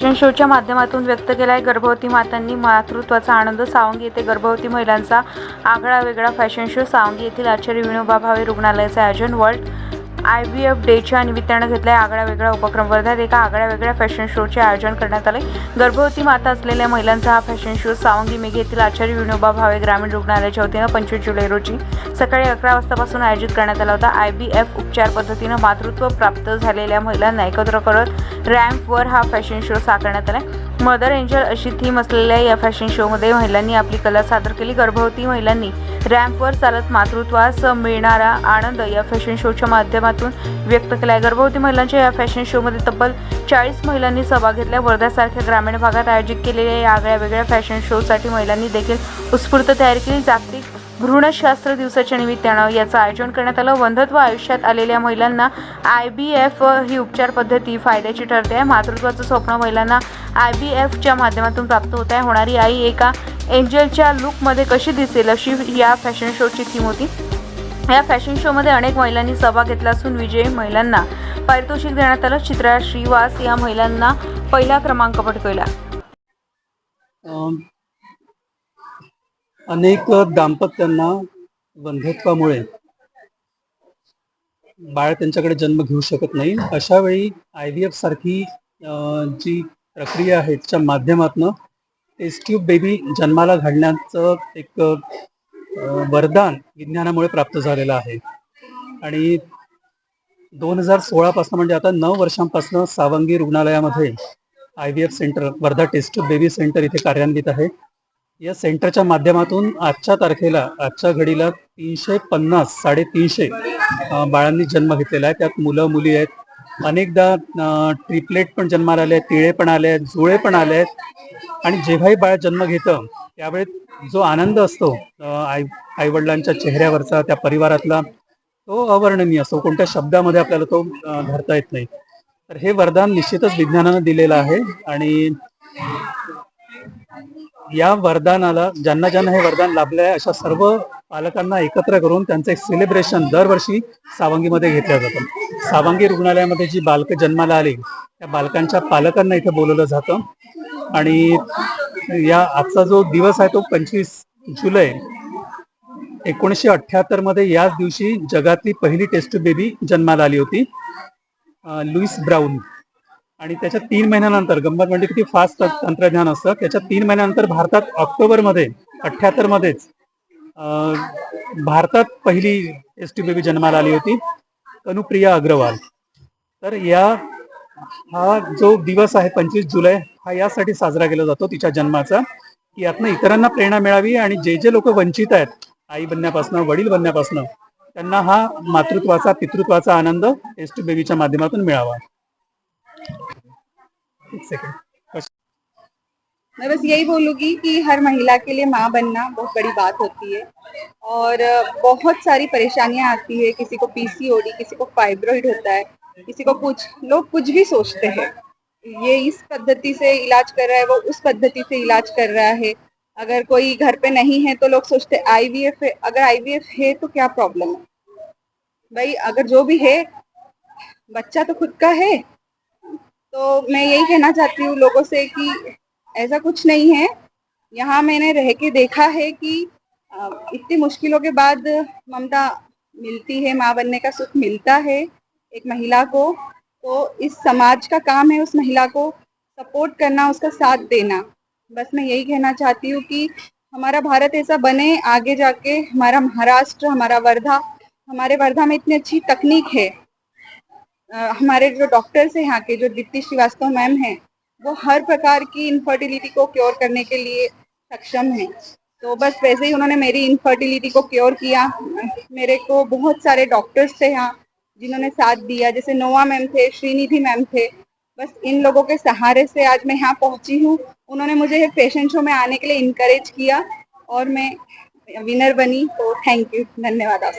Fashion शोच्या माध्यमातून व्यक्त केला आहे गर्भवती मातांनी मातृत्वाचा आनंद सावंगी येथे गर्भवती महिलांचा आगळा वेगळा फॅशन शो सावंगी येथील आचार्य विनोबा भावे रुग्णालयाचे आयोजन वर्ल्ड आय व्ही एफ डेच्या निमित्तानं घेतलाय आगळा वेगळा उपक्रम. वर्ध्यात एका आगळ्या वेगळ्या फॅशन शोचे आयोजन करण्यात आले गर्भवती माता असलेल्या महिलांचा हा फॅशन शो सावंगी मेघे येथील आचार्य विनोबा भावे ग्रामीण रुग्णालयाच्या वतीनं पंचवीस जुलै रोजी सकाळी अकरा वाजतापासून आयोजित करण्यात आला होता. आय बी एफ उपचार पद्धतीनं मातृत्व प्राप्त झालेल्या महिलांना एकत्र करत रॅम्पवर हा फॅशन शो साकारण्यात आला मदर एंजल अशी थीम असलेल्या या फॅशन शोमध्ये महिलांनी आपली कला सादर केली. गर्भवती महिलांनी रॅम्पवर चालत मातृत्वास मिळणारा आनंद या फॅशन शोच्या माध्यमातून व्यक्त केला आहे गर्भवती महिलांच्या या फॅशन शोमध्ये तब्बल चाळीस महिलांनी सहभाग घेतला. वर्ध्यासारख्या ग्रामीण भागात आयोजित केलेल्या या आगळ्या वेगळ्या फॅशन शोसाठी महिलांनी देखील उत्स्फूर्त तयारी केली. जागतिक भ्रूणशास्त्र दिवसाच्या निमित्तानं याचं आयोजन करण्यात आलं. वंधत्व आयुष्यात आलेल्या महिलांना आय बी एफ ही उपचार पद्धती फायद्याची ठरते. आहे मातृत्वाचं स्वप्न महिलांना आय बी एफच्या माध्यमातून प्राप्त होत आहे. होणारी आई एका एंजलच्या लुकमध्ये कशी दिसेल अशी या फॅशन शोची थीम होती. या फॅशन शोमध्ये अनेक महिलांनी सहभाग घेतला असून विजयी महिलांना पारितोषिक देण्यात आलं. चित्रा श्रीवास या महिलांना पहिला क्रमांक पटकवला. अनेक दाम्पत्यांना वंधत्वामुळे बाळ त्यांच्याकडे जन्म घेऊ शकत नाही. अशा वेळी आय व्ही एफ सारखी जी प्रक्रिया आहे त्याच्या माध्यमातून टेस्ट्यूब बेबी जन्माला घालण्याचं एक वरदान विज्ञानामुळे प्राप्त झालेलं आहे. आणि दोन हजार सोळापासून म्हणजे आता नऊ वर्षांपासून सावंगी रुग्णालयामध्ये I V F centre Wardha test tube baby centre इथे कार्यान्वित आहे. या सेंटरच्या माध्यमातून आजच्या तारखेला आजच्या घडीला तीनशे पन्नास साडेतीनशे बाळांनी जन्म घेतलेला आहे. त्यात मुलं मुली आहेत. अनेकदा ट्रिपलेट पण जन्माला आले आहेत तिळे पण आले आहेत जुळे पण आले आहेत. आणि जेव्हाही बाळ जन्म घेतं त्यावेळेस जो आनंद असतो आई आईवडिलांच्या चेहऱ्यावरचा त्या परिवारातला तो अवर्णनीय असतो. कोणत्या शब्दामध्ये आपल्याला तो धरता येत नाही. तर हे वरदान निश्चितच विज्ञानानं दिलेलं आहे. आणि या वरदानाला ज्यांना ज्यांना हे वरदान लाभलं आहे अशा सर्व पालकांना एकत्र करून त्यांचं एक सेलिब्रेशन दरवर्षी सावंगीमध्ये घेतलं जातं. सावंगी रुग्णालयामध्ये जी बालकं जन्माला आली त्या बालकांच्या पालकांना इथे बोलवलं जातं. आणि या आजचा जो दिवस आहे तो पंचवीस जुलै एकोणीसशे अठ्ठ्याहत्तरमध्ये याच दिवशी जगातली पहिली टेस्ट बेबी जन्माला आली होती लुईस ब्राऊन. आणि त्याच्या तीन महिन्यानंतर गंमत म्हणजे किती फास्ट तंत्रज्ञान असतं त्याच्या तीन महिन्यानंतर भारतात ऑक्टोबरमध्ये अठ्ठ्याहत्तर मध्येच अं, भारतात पहिली टेस्ट बेबी जन्माला आली होती कनुप्रिया अग्रवाल. तर या हा जो दिवस आहे पंचवीस जुलै हा यासाठी साजरा केला जातो तिच्या जन्माचा की यातनं इतरांना प्रेरणा मिळावी आणि जे जे लोक वंचित आहेत आई बनण्यापासून वडील बनण्यापासून त्यांना हा मातृत्वाचा पितृत्वाचा आनंद टेस्ट बेबीच्या माध्यमातून मिळावा. मैं बस यही बोलूँगी कि हर महिला के लिए माँ बनना बहुत बड़ी बात होती है और बहुत सारी परेशानियाँ आती है। किसी को पीसीओडी किसी को फाइब्रॉइड होता है, किसी को कुछ, लोग कुछ भी सोचते हैं। ये इस पद्धति से इलाज कर रहा है, वो उस पद्धति से इलाज कर रहा है। अगर कोई घर पे नहीं है तो लोग सोचते आईवीएफ है। अगर आईवीएफ है तो क्या प्रॉब्लम है? भाई, अगर जो भी है, बच्चा तो खुद का है। तो मैं यही कहना चाहती हूँ लोगों से कि ऐसा कुछ नहीं है। यहाँ मैंने रह के देखा है कि इतनी मुश्किलों के बाद ममता मिलती है, माँ बनने का सुख मिलता है एक महिला को। तो इस समाज का काम है उस महिला को सपोर्ट करना, उसका साथ देना। बस मैं यही कहना चाहती हूँ कि हमारा भारत ऐसा बने, आगे जाके हमारा महाराष्ट्र, हमारा वर्धा, हमारे वर्धा में इतनी अच्छी तकनीक है। हमारे जो डॉक्टर्स हैं यहाँ के, जो दीप्ति श्रीवास्तव मैम हैं, वो हर प्रकार की इनफर्टिलिटी को क्योर करने के लिए सक्षम हैं। तो बस वैसे ही उन्होंने मेरी इनफर्टिलिटी को क्योर किया। मेरे को बहुत सारे डॉक्टर्स थे यहाँ, जिन्होंने साथ दिया। जैसे नोवा मैम थे, श्रीनिधि मैम थे। बस इन लोगों के सहारे से आज मैं यहाँ पहुँची हूँ। उन्होंने मुझे फ़ैशन शो में आने के लिए इनकरेज किया और मैं विनर बनी। तो थैंक यू धन्यवाद आप।